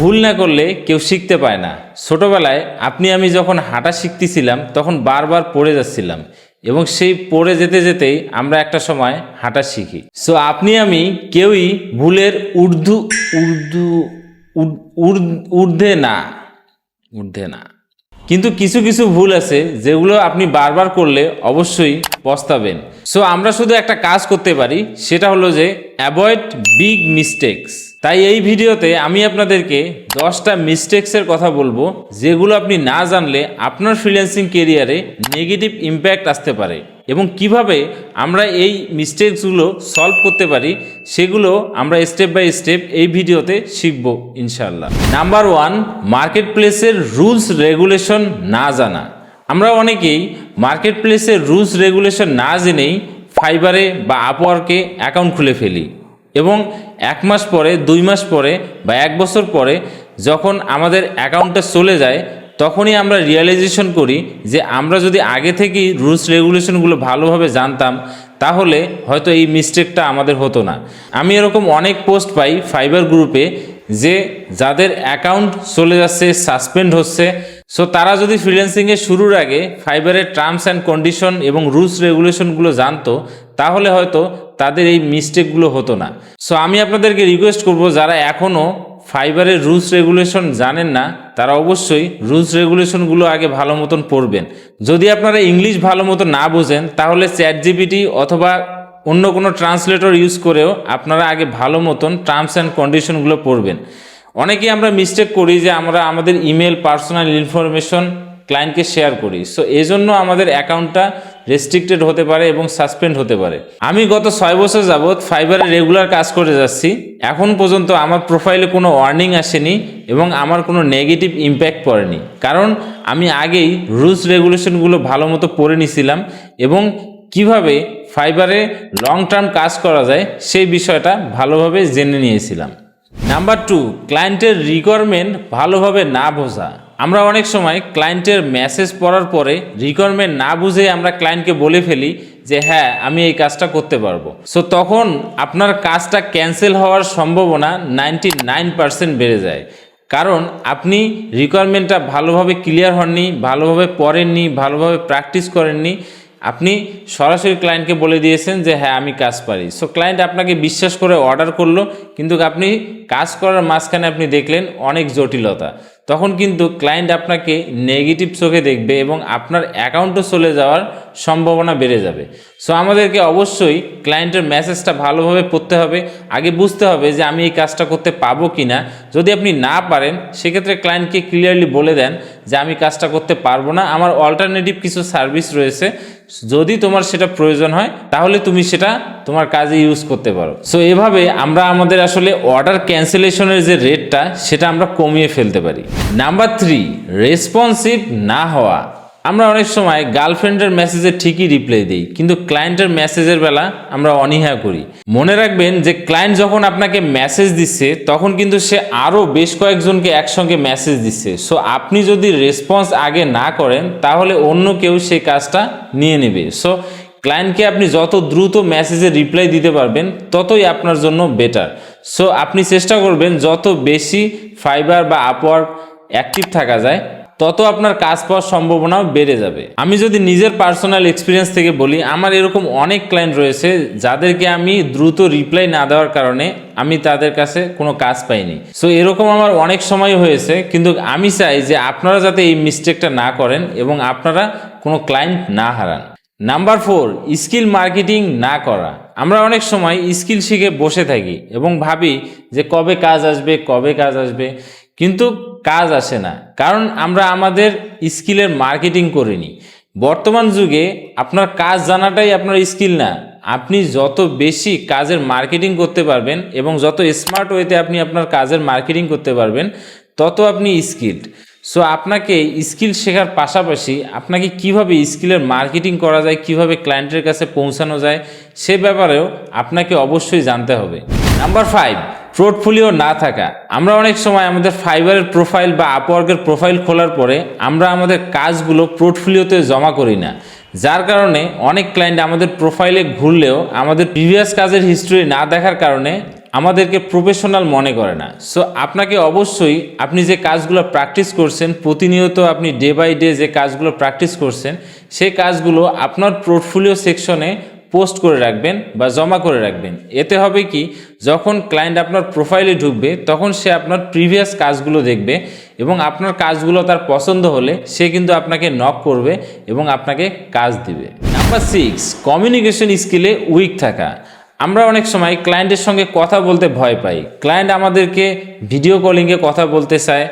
ভুল না করলে কেউ শিখতে পায় না। ছোটবেলায় আপনি আমি যখন হাঁটা শিখতেছিলাম, তখন বারবার পড়ে যাচ্ছিলাম এবং সেই পড়ে যেতে যেতেই আমরা একটা সময় হাঁটা শিখি। সো আপনি আমি কেউই ভুলের উর্দু উর্দু উর- উর- ঊর্ধ্বে না ঊর্ধ্বে না। কিন্তু কিছু কিছু ভুল আছে যেগুলো আপনি বারবার করলে অবশ্যই পস্তাবেন। সো আমরা শুধু একটা কাজ করতে পারি, সেটা হলো যে অ্যাভয়েড বিগ মিস্টেকস তাই এই ভিডিওতে আমি আপনাদেরকে দশটা মিস্টেক্সের কথা বলব, যেগুলো আপনি না জানলে আপনার ফ্রিল্যান্সিং কেরিয়ারে নেগেটিভ ইম্প্যাক্ট আসতে পারে এবং কীভাবে আমরা এই মিস্টেকসগুলো সলভ করতে পারি, সেগুলো আমরা স্টেপ বাই স্টেপ এই ভিডিওতে শিখব ইনশাল্লাহ নাম্বার ওয়ান মার্কেট প্লেসের রুলস রেগুলেশন না জানা। আমরা অনেকেই মার্কেট প্লেসের রুলস রেগুলেশন না জেনেই ফাইবারে বা আপওয়ার্কে অ্যাকাউন্ট খুলে ফেলি। এবং এক মাস পরে, দুই মাস পরে বা এক বছর পরে যখন আমাদের অ্যাকাউন্টটা চলে যায়, তখনই আমরা রিয়েলাইজেশন করি যে আমরা যদি আগে থেকেই রুলস রেগুলেশনগুলো ভালোভাবে জানতাম, তাহলে হয়তো এই মিস্টেকটা আমাদের হতো না। আমি এরকম অনেক পোস্ট পাই ফাইবার গ্রুপে যে যাদের অ্যাকাউন্ট চলে যাচ্ছে সাসপেন্ড হচ্ছে সো তারা যদি ফ্রিল্যান্সিংয়ে শুরুর আগে ফাইবারের টার্মস অ্যান্ড কন্ডিশন এবং রুলস রেগুলেশনগুলো জানতো, তাহলে হয়তো তাদের এই মিস্টেকগুলো হতো না। সো আমি আপনাদেরকে রিকোয়েস্ট করব, যারা এখনও ফাইবারের রুলস রেগুলেশন জানেন না, তারা অবশ্যই রুলস রেগুলেশনগুলো আগে ভালো মতন পড়বেন। যদি আপনারা ইংলিশ ভালো মতো না বোঝেন, তাহলে চ্যাট জিপিটি অথবা অন্য কোনো ট্রান্সলেটর ইউজ করেও আপনারা আগে ভালো মতন টার্মস অ্যান্ড কন্ডিশনগুলো পড়বেন। অনেকেই আমরা মিস্টেক করি যে আমরা আমাদের ইমেল পার্সোনাল ইনফরমেশন ক্লায়েন্টকে শেয়ার করি। সো এই জন্য আমাদের অ্যাকাউন্টটা রেস্ট্রিক্টেড হতে পারে এবং সাসপেন্ড হতে পারে। আমি গত ছয় বছর যাবৎ ফাইবারে রেগুলার কাজ করে যাচ্ছি। এখন পর্যন্ত আমার প্রোফাইলে কোনো ওয়ার্নিং আসেনি এবং আমার কোনো নেগেটিভ ইম্প্যাক্ট পড়েনি। কারণ আমি আগেই রুলস রেগুলেশনগুলো ভালো মতো পড়ে নিছিলাম এবং কীভাবে ফাইবারে লং টার্ম কাজ করা যায় সেই বিষয়টা ভালোভাবে জেনে নিয়েছিলাম। নাম্বার টু ক্লায়েন্টের রিকোয়ারমেন্ট ভালোভাবে না বোঝা। আমরা অনেক সময় ক্লায়েন্টের মেসেজ পড়ার পরে রিকোয়ারমেন্ট না বুঝে আমরা ক্লায়েন্টকে বলে ফেলি যে হ্যাঁ আমি এই কাজটা করতে পারব। সো তখন আপনার কাজটা ক্যান্সেল হওয়ার সম্ভাবনা নাইনটি নাইন পার্সেন্ট বেড়ে যায়। কারণ আপনি রিকোয়ারমেন্টটা ভালোভাবে ক্লিয়ার হননি, ভালোভাবে পড়েননি, ভালোভাবে প্র্যাকটিস করেননি। আপনি সরাসরি ক্লায়েন্টকে বলে দিয়েছেন যে হ্যাঁ আমি কাজ পারি। সো ক্লায়েন্ট আপনাকে বিশ্বাস করে অর্ডার করল, কিন্তু আপনি কাজ করার মাঝখানে আপনি দেখলেন অনেক জটিলতা। তখন কিন্তু ক্লায়েন্ট আপনাকে নেগেটিভ চোখে দেখবে এবং আপনার অ্যাকাউন্টও চলে যাওয়ার সম্ভাবনা বেড়ে যাবে। সো আমাদেরকে অবশ্যই ক্লায়েন্টের মেসেজটা ভালোভাবে পড়তে হবে। আগে বুঝতে হবে যে আমি এই কাজটা করতে পাবো কি না যদি আপনি না পারেন, সেক্ষেত্রে ক্লায়েন্টকে ক্লিয়ারলি বলে দেন যে আমি কাজটা করতে পারব না। আমার অল্টারনেটিভ কিছু সার্ভিস রয়েছে। যদি তোমার সেটা প্রয়োজন হয়, তাহলে তুমি সেটা তোমার কাজে ইউজ করতে পারো। সো এভাবে আমরা আমাদের আসলে অর্ডার ক্যান্সেলেশনের যে রেটটা সেটা আমরা কমিয়ে ফেলতে পারি। নাম্বার থ্রি রেসপন্সিভ না হওয়া। আমরা অনেক সময় গার্লফ্রেন্ডের মেসেজে ঠিকই রিপ্লাই দিই, কিন্তু ক্লায়েন্টের মেসেজের বেলা আমরা অনীহা করি। মনে রাখবেন যে ক্লায়েন্ট যখন আপনাকে মেসেজ দিচ্ছে, তখন কিন্তু সে আরও বেশ কয়েকজনকে একসঙ্গে মেসেজ দিচ্ছে। সো আপনি যদি রেসপন্স আগে না করেন, তাহলে অন্য কেউ সেই কাজটা নিয়ে নেবে। সো ক্লায়েন্টকে আপনি যত দ্রুত মেসেজে রিপ্লাই দিতে পারবেন, ততই আপনার জন্য বেটার সো আপনি চেষ্টা করবেন যত বেশি ফাইবার বা আপওয়ার্ক অ্যাক্টিভ থাকা যায়, তত আপনার কাজ পাওয়ার সম্ভাবনাও বেড়ে যাবে। আমি যদি নিজের পার্সোনাল এক্সপিরিয়েন্স থেকে বলি, আমার এরকম অনেক ক্লায়েন্ট রয়েছে যাদেরকে আমি দ্রুত রিপ্লাই না দেওয়ার কারণে আমি তাদের কাছে কোনো কাজ পাইনি। সো এরকম আমার অনেক সময় হয়েছে, কিন্তু আমি চাই যে আপনারা যাতে এই মিস্টেকটা না করেন এবং আপনারা কোনো ক্লায়েন্ট না হারান। নাম্বার ফোর স্কিল মার্কেটিং না করা। আমরা অনেক সময় স্কিল শিখে বসে থাকি এবং ভাবি যে কবে কাজ আসবে, কবে কাজ আসবে। কিন্তু কাজ আসে না। কারণ আমরা আমাদের স্কিলের মার্কেটিং করিনি। বর্তমান যুগে আপনার কাজ জানাটাই আপনার স্কিল না। আপনি যত বেশি কাজের মার্কেটিং করতে পারবেন এবং যত স্মার্ট ওয়েতে আপনি আপনার কাজের মার্কেটিং করতে পারবেন, তত আপনি স্কিল্ড। সো আপনাকে স্কিল শেখার পাশাপাশি আপনাকে কীভাবে স্কিলের মার্কেটিং করা যায়, কীভাবে ক্লায়েন্টের কাছে পৌঁছানো যায়, সে ব্যাপারেও আপনাকে অবশ্যই জানতে হবে। নাম্বার ফাইভ পোর্টফোলিও না থাকা, আমরা অনেক সময় আমাদের ফাইবারের প্রোফাইল বা আপওয়ার্কের প্রোফাইল খোলার পরে আমরা আমাদের কাজগুলো পোর্টফোলিওতে জমা করি না। যার কারণে অনেক ক্লায়েন্ট আমাদের প্রোফাইলে ঘুরলেও আমাদের প্রিভিয়াস কাজের হিস্ট্রি না দেখার কারণে আমাদেরকে প্রফেশনাল মনে করে না। সো আপনাকে অবশ্যই আপনি যে কাজগুলো প্র্যাকটিস করছেন, প্রতিনিয়ত আপনি ডে বাই ডে যে কাজগুলো প্র্যাকটিস করছেন, সেই কাজগুলো আপনার পোর্টফোলিও সেকশনে পোস্ট করে রাখবেন বা জমা করে রাখবেন। এতে হবে কি, যখন ক্লায়েন্ট আপনার প্রোফাইলে ঢুকবে, তখন সে আপনার প্রিভিয়াস কাজগুলো দেখবে এবং আপনার কাজগুলো তার পছন্দ হলে সে কিন্তু আপনাকে নক করবে এবং আপনাকে কাজ দিবে। নাম্বার সিক্স কমিউনিকেশন স্কিলে উইক থাকা। আমরা অনেক সময় ক্লায়েন্টের সঙ্গে কথা বলতে ভয় পাই। ক্লায়েন্ট আমাদেরকে ভিডিও কলিংয়ে কথা বলতে চায়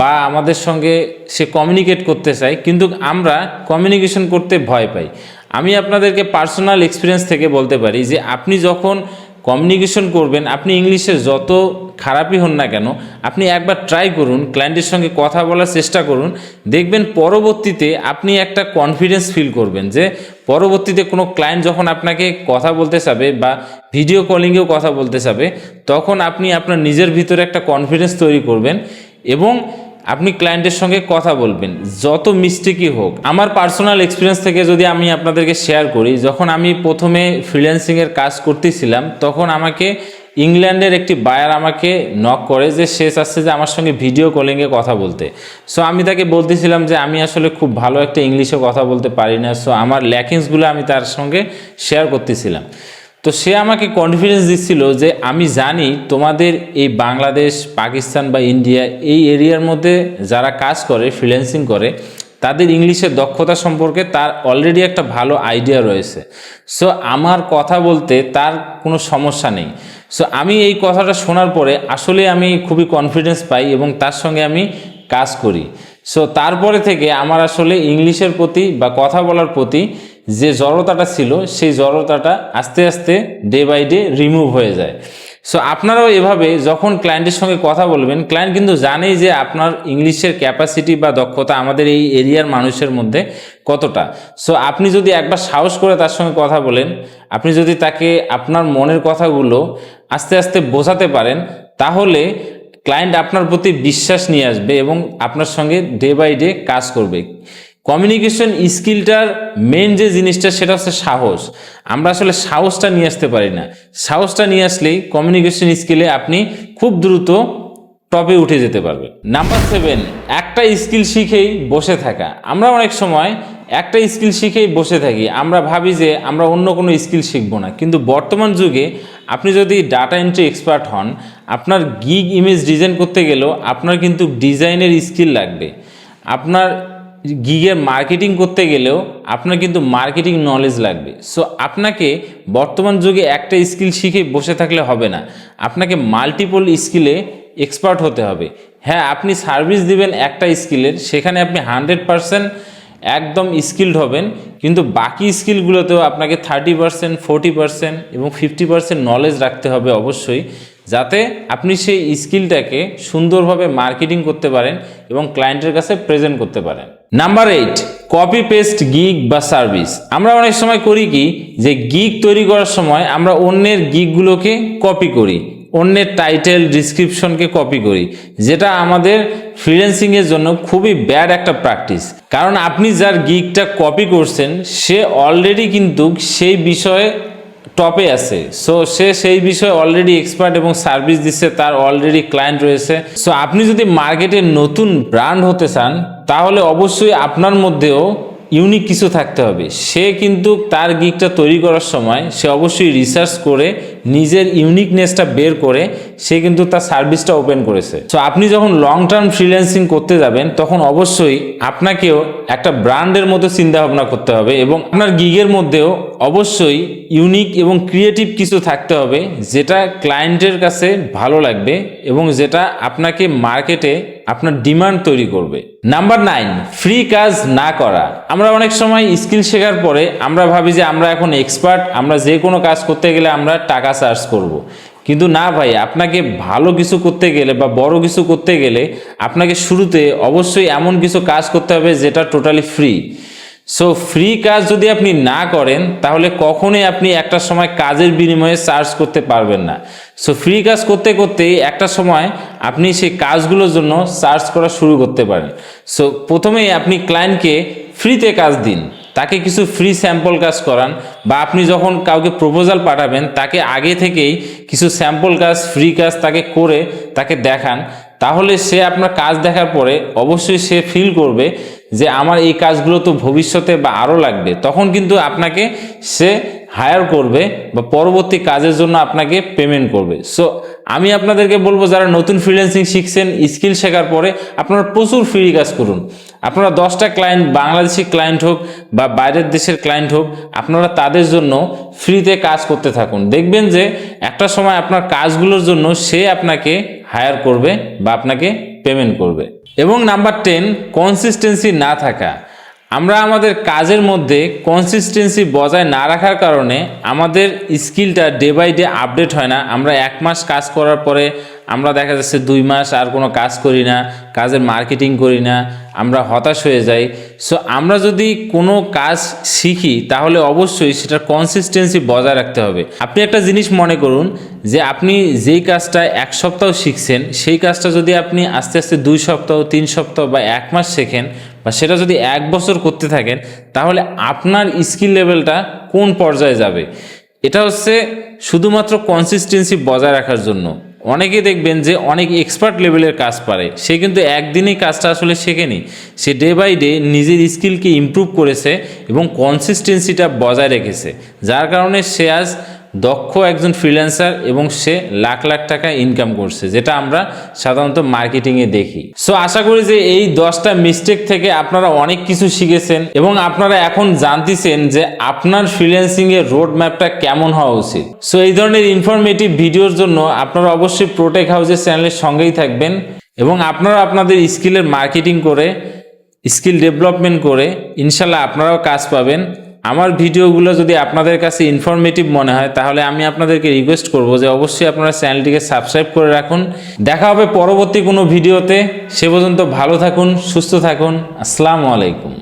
বা আমাদের সঙ্গে সে কমিউনিকেট করতে চায়, কিন্তু আমরা কমিউনিকেশন করতে ভয় পাই। আমি আপনাদেরকে পার্সোনাল এক্সপিরিয়েন্স থেকে বলতে পারি যে আপনি যখন কমিউনিকেশন করবেন, আপনি ইংলিশে যত খারাপই হন না কেন, আপনি একবার ট্রাই করুন ক্লায়েন্টের সঙ্গে কথা বলার চেষ্টা করুন, দেখবেন পরবর্তীতে আপনি একটা কনফিডেন্স ফিল করবেন যে পরবর্তীতে কোনো ক্লায়েন্ট যখন আপনাকে কথা বলতে চাবে বা ভিডিও কলিংয়েও কথা বলতে চাবে, তখন আপনি আপনার নিজের ভিতরে একটা কনফিডেন্স তৈরি করবেন এবং আপনি ক্লায়েন্টের সঙ্গে কথা বলবেন, যত মিস্টেকই হোক। আমার পার্সোনাল এক্সপিরিয়েন্স থেকে যদি আমি আপনাদেরকে শেয়ার করি, যখন আমি প্রথমে ফ্রিল্যান্সিংয়ের কাজ করতেছিলাম, তখন আমাকে ইংল্যান্ডের একটি বায়ার আমাকে নক করে যে, সে চাচ্ছে যে আমার সঙ্গে ভিডিও কলিংয়ে কথা বলতে। সো আমি তাকে বলতেছিলাম যে, আমি আসলে খুব ভালো একটা ইংলিশে কথা বলতে পারি না। সো আমার ল্যাকিংসগুলো আমি তার সঙ্গে শেয়ার করতেছিলাম। তো সে আমাকে কনফিডেন্স দিচ্ছিল যে আমি জানি তোমাদের এই বাংলাদেশ, পাকিস্তান বা ইন্ডিয়া এই এরিয়ার মধ্যে যারা কাজ করে ফ্রিল্যান্সিং করে, তাদের ইংলিশের দক্ষতা সম্পর্কে তার অলরেডি একটা ভালো আইডিয়া রয়েছে। সো আমার কথা বলতে তার কোনো সমস্যা নেই। সো আমি এই কথাটা শোনার পরে আসলে আমি খুবই কনফিডেন্স পাই এবং তার সঙ্গে আমি কাজ করি। সো তারপরে থেকে আমার আসলে ইংলিশের প্রতি বা কথা বলার প্রতি যে জড়তাটা ছিল, সেই জড়তাটা আস্তে আস্তে ডে বাই ডে রিমুভ হয়ে যায়। সো আপনারাও এভাবে যখন ক্লায়েন্টের সঙ্গে কথা বলবেন ক্লায়েন্ট কিন্তু জানেই যে আপনার ইংলিশের ক্যাপাসিটি বা দক্ষতা আমাদের এই এরিয়ার মানুষের মধ্যে কতটা। সো আপনি যদি একবার সাহস করে তার সঙ্গে কথা বলেন, আপনি যদি তাকে আপনার মনের কথাগুলো আস্তে আস্তে বোঝাতে পারেন, তাহলে ক্লায়েন্ট আপনার প্রতি বিশ্বাস নিয়ে আসবে এবং আপনার সঙ্গে ডে বাই ডে কাজ করবে। কমিউনিকেশন স্কিলটার মেন যে জিনিসটা, সেটা হচ্ছে সাহস। আমরা আসলে সাহসটা নিয়ে আসতে পারি না। সাহসটা নিয়ে আসলেই কমিউনিকেশন স্কিলে আপনি খুব দ্রুত টপে উঠে যেতে পারবে নাম্বার সেভেন একটা স্কিল শিখেই বসে থাকা। আমরা অনেক সময় একটা স্কিল শিখেই বসে থাকি। আমরা ভাবি যে আমরা অন্য কোনো স্কিল শিখব না। কিন্তু বর্তমান যুগে আপনি যদি ডাটা এন্ট্রি এক্সপার্ট হন, আপনার গিগ ইমেজ ডিজাইন করতে গেলেও আপনার কিন্তু ডিজাইনের স্কিল লাগবে। আপনার গিগের মার্কেটিং করতে গেলেও আপনার কিন্তু মার্কেটিং নলেজ লাগবে। সো আপনাকে বর্তমান যুগে একটা স্কিল শিখে বসে থাকলে হবে না। আপনাকে মাল্টিপল স্কিলে এক্সপার্ট হতে হবে। হ্যাঁ আপনি সার্ভিস দিবেন একটা স্কিলের সেখানে আপনি হান্ড্রেড পারসেন্ট একদম স্কিল্ড হবেন, কিন্তু বাকি স্কিলগুলোতেও আপনাকে থার্টি পারসেন্ট ফোর্টি পারসেন্ট এবং ফিফটি পারসেন্ট নলেজ রাখতে হবে অবশ্যই। যাতে আপনি সেই স্কিলটাকে সুন্দরভাবে মার্কেটিং করতে পারেন এবং ক্লায়েন্টের কাছে প্রেজেন্ট করতে পারেন। Number eight, copy paste gig বা সার্ভিস। আমরা অনেক সময় করি কি যে গিগ তৈরি করার সময় আমরা অন্যের গিগগুলোকে কপি করি, অন্যের টাইটেল ডিসক্রিপশনকে কপি করি, যেটা আমাদের ফ্রিল্যান্সিংয়ের জন্য খুবই ব্যাড একটা প্র্যাকটিস। কারণ আপনি যার গিগটা কপি করছেন, সে অলরেডি কিন্তু সেই বিষয়ে টপে আছে। সো সে সেই বিষয়ে অলরেডি এক্সপার্ট এবং সার্ভিস দিচ্ছে তার অলরেডি ক্লায়েন্ট রয়েছে। সো আপনি যদি মার্কেটে নতুন ব্র্যান্ড হতে চান, তাহলে অবশ্যই আপনার মধ্যেও ইউনিক কিছু থাকতে হবে। সে কিন্তু তার গিকটা তৈরি করার সময় সে অবশ্যই রিসার্চ করে নিজের ইউনিকনেসটা বের করে সে কিন্তু তার সার্ভিসটা ওপেন করেছে। সো আপনি যখন লং টার্ম ফ্রিল্যান্সিং করতে যাবেন, তখন অবশ্যই আপনাকেও একটা ব্র্যান্ডের মতো চিন্তা ভাবনা করতে হবে এবং আপনার গিগের মধ্যেও অবশ্যই ইউনিক এবং ক্রিয়েটিভ কিছু থাকতে হবে যেটা ক্লায়েন্টের কাছে ভালো লাগবে এবং যেটা আপনাকে মার্কেটে আপনার ডিমান্ড তৈরি করবে। নাম্বার নাইন ফ্রি কাজ না করা। আমরা অনেক সময় স্কিল শেখার পরে আমরা ভাবি যে আমরা এখন এক্সপার্ট আমরা যে কোনো কাজ করতে গেলে আমরা টাকা চার্জ করব। কিন্তু না ভাই, আপনাকে ভালো কিছু করতে গেলে বা বড় কিছু করতে গেলে আপনাকে শুরুতে অবশ্যই এমন কিছু কাজ করতে হবে যেটা টোটালি ফ্রি সো ফ্রি কাজ যদি আপনি না করেন, তাহলে কখনোই আপনি একটা সময় কাজের বিনিময়ে চার্জ করতে পারবেন না। সো ফ্রি কাজ করতে করতে একটা সময় আপনি সেই কাজগুলোর জন্য চার্জ করা শুরু করতে পারেন। সো প্রথমেই আপনি ক্লায়েন্টকে ফ্রিতে কাজ দিন। তাকে কিছু ফ্রি স্যাম্পল কাজ করান বা আপনি যখন কাউকে প্রপোজাল পাঠাবেন, তাকে আগে থেকেই কিছু স্যাম্পল কাজ ফ্রি কাজ তাকে করে তাকে দেখান। তাহলে সে আপনার কাজ দেখার পরে অবশ্যই সে ফিল করবে যে আমার এই কাজগুলো তো ভবিষ্যতে বা আরও লাগবে। তখন কিন্তু আপনাকে সে হায়ার করবে বা পরবর্তী কাজের জন্য আপনাকে পেমেন্ট করবে। সো আমি আপনাদেরকে বলব, যারা নতুন ফ্রিল্যান্সিং শিখছেন স্কিল শেখার পরে আপনারা প্রচুর ফ্রি কাজ করুন। আপনারা দশটা ক্লায়েন্ট বাংলাদেশি ক্লায়েন্ট হোক বা বাইরের দেশের ক্লায়েন্ট হোক, আপনারা তাদের জন্য ফ্রিতে কাজ করতে থাকুন। দেখবেন যে একটা সময় আপনার কাজগুলোর জন্য সে আপনাকে হায়ার করবে বা আপনাকে পেমেন্ট করবে। এবং নাম্বার টেন কনসিস্টেন্সি না থাকা। আমরা আমাদের কাজের মধ্যে কনসিস্টেন্সি বজায় না রাখার কারণে আমাদের স্কিলটা ডে বাই ডে আপডেট হয় না। আমরা এক মাস কাজ করার পরে আমরা দেখা যাচ্ছে দুই মাস আর কোনো কাজ করি না, কাজের মার্কেটিং করি না, আমরা হতাশ হয়ে যাই। সো আমরা যদি কোনো কাজ শিখি, তাহলে অবশ্যই সেটার কনসিস্টেন্সি বজায় রাখতে হবে। আপনি একটা জিনিস মনে করুন যে আপনি যেই কাজটা এক সপ্তাহ শিখছেন, সেই কাজটা যদি আপনি আস্তে আস্তে দুই সপ্তাহ, তিন সপ্তাহ বা এক মাস শেখেন বা সেটা যদি এক বছর করতে থাকেন, তাহলে আপনার স্কিল লেভেলটা কোন পর্যায়ে যাবে? এটা হচ্ছে শুধুমাত্র কনসিস্টেন্সি বজায় রাখার জন্য। অনেকে দেখবেন যে অনেক এক্সপার্ট লেভেলের কাজ পারে। সে কিন্তু একদিনেই কাজটা আসলে শেখেনি। সে ডে বাই ডে নিজের স্কিলকে ইমপ্রুভ করেছে এবং কনসিস্টেন্সিটা বজায় রেখেছে। যার কারণে সে আজ দক্ষ একজন ফ্রিল্যান্সার এবং সে লাখ লাখ টাকা ইনকাম করছে, যেটা আমরা সাধারণত মার্কেটিংয়ে দেখি। সো আশা করি যে এই দশটা মিস্টেক থেকে আপনারা অনেক কিছু শিখেছেন এবং আপনারা এখন জানতেছেন যে আপনার ফ্রিল্যান্সিং এর রোড ম্যাপটা কেমন হওয়া উচিত। সো এই ধরনের ইনফরমেটিভ ভিডিওর জন্য আপনারা অবশ্যই প্রোটেক হাউসের চ্যানেলের সঙ্গেই থাকবেন এবং আপনারা আপনাদের স্কিলের মার্কেটিং করে স্কিল ডেভেলপমেন্ট করে, ইনশাল্লাহ আপনারাও কাজ পাবেন। আমার ভিডিওগুলো যদি আপনাদের কাছে ইনফরমেটিভ মনে হয়, তাহলে আমি আপনাদেরকে রিকোয়েস্ট করব যে অবশ্যই আপনারা চ্যানেলটিকে সাবস্ক্রাইব করে রাখুন। দেখা হবে পরবর্তী কোনো ভিডিওতে। সে পর্যন্ত ভালো থাকুন, সুস্থ থাকুন। আসসালামু আলাইকুম।